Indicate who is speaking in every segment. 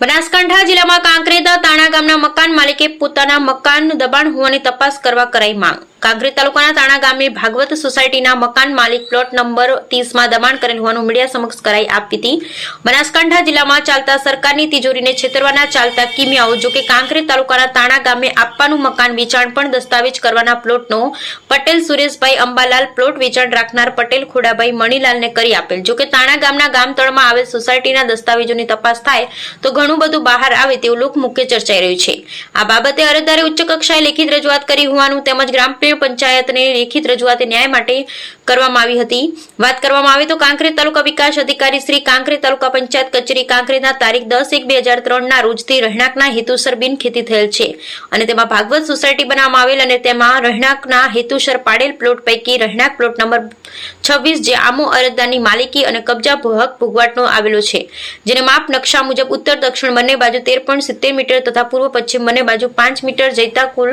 Speaker 1: બનાસકાંઠા જિલ્લામાં કાંકરેદા તાણા ગામના મકાન માલિકે પોતાના મકાનનું દબાણ હોવાની તપાસ કરવા કરાઈ માંગ. કાંકરેજ તાલુકાના તાણા ગામે ભાગવત સોસાયટીના મકાન માલિક પ્લોટ નંબર ત્રીસમાં દબાણ કરેલ હોવાનું મીડિયા સમક્ષ કરાઈ આપી હતી. બનાસકાંઠા જિલ્લામાં ચાલતા સરકારની તિજોરીને છેતરવાના ચાલતા કિમિયાઓ, જો કે કાંકરેજ તાલુકાના તાણા ગામે આપવાનું મકાન વેચાણ પણ દસ્તાવેજ કરવાના પ્લોટનો પટેલ સુરેશભાઈ અંબાલાલ પ્લોટ વેચાણ રાખનાર પટેલ ખોડાભાઈ મણીલાલને કરી આપેલ. જો કે તાણા ગામના ગામતળમાં આવેલ સોસાયટીના દસ્તાવેજોની તપાસ થાય તો ઘણું બધું બહાર આવે તેવું લોકમુખ્ય ચર્ચાઈ રહ્યું છે. આ બાબતે અરજદારે ઉચ્ચ કક્ષાએ લેખિત રજૂઆત કરી હોવાનું તેમજ ગ્રામ પંચાયતને લેખિત રજૂઆત ન્યાય માટે કરવામાં આવી હતી. વાત કરવામાં આવે તો કાંકરેજ તાલુકા વિકાસ અધિકારી શ્રી કાંકરેજ તાલુકા પંચાયત કચેરી કાંકરેજના તારીખ દસ એક બે હજાર ત્રણના રોજથી રહેણાંકના હેતુસર બિનખેતી થયેલ છે અને તેમાં ભાગવત સોસાયટી બનાવવામાં આવેલ અને તેમાં રહેણાંકના હેતુસર પાડેલ પ્લોટ પૈકી રહેણાંક પ્લોટ નંબર છવ્વીસ જે આમો અરજદારની માલિકી અને કબજા હક ભોગવાટનો આવેલો છે, જેને માપ નકશા મુજબ ઉત્તર દક્ષિણ બંને બાજુ તેર સિત્તેર મીટર તથા પૂર્વ પશ્ચિમ બંને બાજુ પાંચ મીટર જઈતા કુલ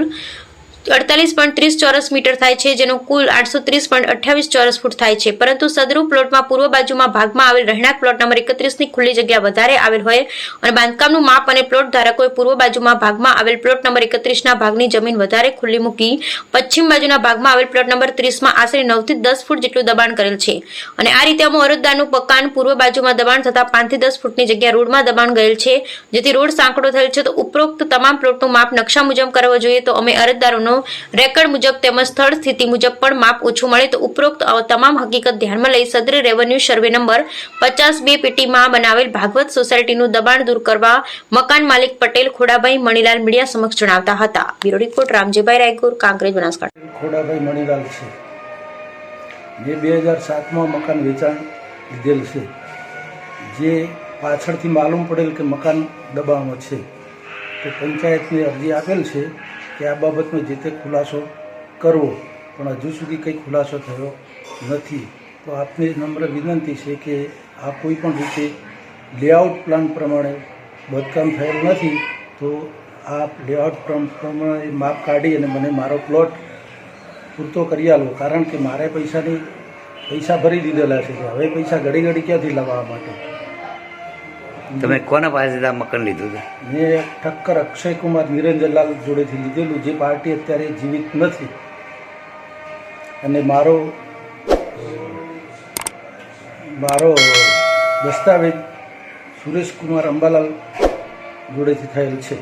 Speaker 1: અડતાલીસ પોઈન્ટ ત્રીસ ચોરસ મીટર થાય છે, જેનો કુલ આઠસો ત્રીસ પોઈન્ટ અઠ્યાવીસ ચોરસ ફૂટ થાય છે. પરંતુ સદરૂપ પ્લોટમાં પૂર્વ બાજુમાં ભાગમાં આવેલ રહેણાંક પ્લોટ નંબર એકત્રીસની ખુલ્લી જગ્યા વધારે આવેલ હોય અને બાંધકામનું માપ અને પ્લોટ ધારકોએ પૂર્વ બાજુમાં ભાગમાં આવેલ પ્લોટ નંબર એકત્રીસના ભાગની જમીન વધારે ખુલ્લી મૂકી પશ્ચિમ બાજુના ભાગમાં આવેલ પ્લોટ નંબર ત્રીસમાં આશરે નવથી દસ ફૂટ જેટલું દબાણ કરેલ છે. અને આ રીતે અમો અરજદારનું પકાન પૂર્વ બાજુમાં દબાણ થતાં પાંચથી દસ ફૂટની જગ્યા રોડમાં દબાણ ગયેલ છે. જેથી રોડ સાંકડો થયેલ છે, તો ઉપરોક્ત તમામ પ્લોટનું માપ નકશા મુજબ કરવો જોઈએ, તો અમે અરજદારોનો રેકર્ડ મુજબ તેમજ સ્થળ સ્થિતિ મુજબ પણ માપ ઓછું મળે તો ઉપરોક્ત તમામ હકીકત ધ્યાનમાં લઈ સદ્ર રેવન્યુ સર્વે નંબર પચાસ બે પેટીમાં બનાવેલ ભાગવત સોસાયટીનું દબાણ દૂર કરવા મકાન માલિક પટેલ, ખોડાભાઈ મણીલાલ મીડિયા સમક્ષ જણાવતા હતા. Bureau report Ramjibhai Raygur, Kankrej, Banaskantha.
Speaker 2: Khodabhai Manilal છે. જે બે હજાર સાતમાં મકાન વેચાણ લીધેલ છે. જે પાછળથી માલુમ પડેલ કે મકાન દબાણમાં છે. તો પંચાયતની અરજી આપેલ છે. કે આ બાબતનો જે તે ખુલાસો કરવો, પણ હજુ સુધી કંઈ ખુલાસો થયો નથી. તો આપને નમ્ર વિનંતી છે કે આ કોઈ પણ રીતે લેઆઉટ પ્લાન પ્રમાણે બાંધકામ થયેલ નથી, તો આ લેઆઉટ પ્રમાણે માપ કાઢી અને મને મારો પ્લોટ પૂરતો કરી આલો. કારણ કે મારે પૈસાની, પૈસા ભરી દીધેલા છે હવે પૈસા ઘડી ઘડી ક્યાંથી લાવવા માટે?
Speaker 3: તમે કોના પાસેથી આ મકાન લીધું છે
Speaker 2: મેં ઠક્કર અક્ષયકુમાર નિરંજનલાલ જોડેથી લીધેલું જે પાર્ટી અત્યારે જીવિત નથી. અને મારો મારો દસ્તાવેજ સુરેશકુમાર અંબાલાલ જોડેથી થયેલ છે.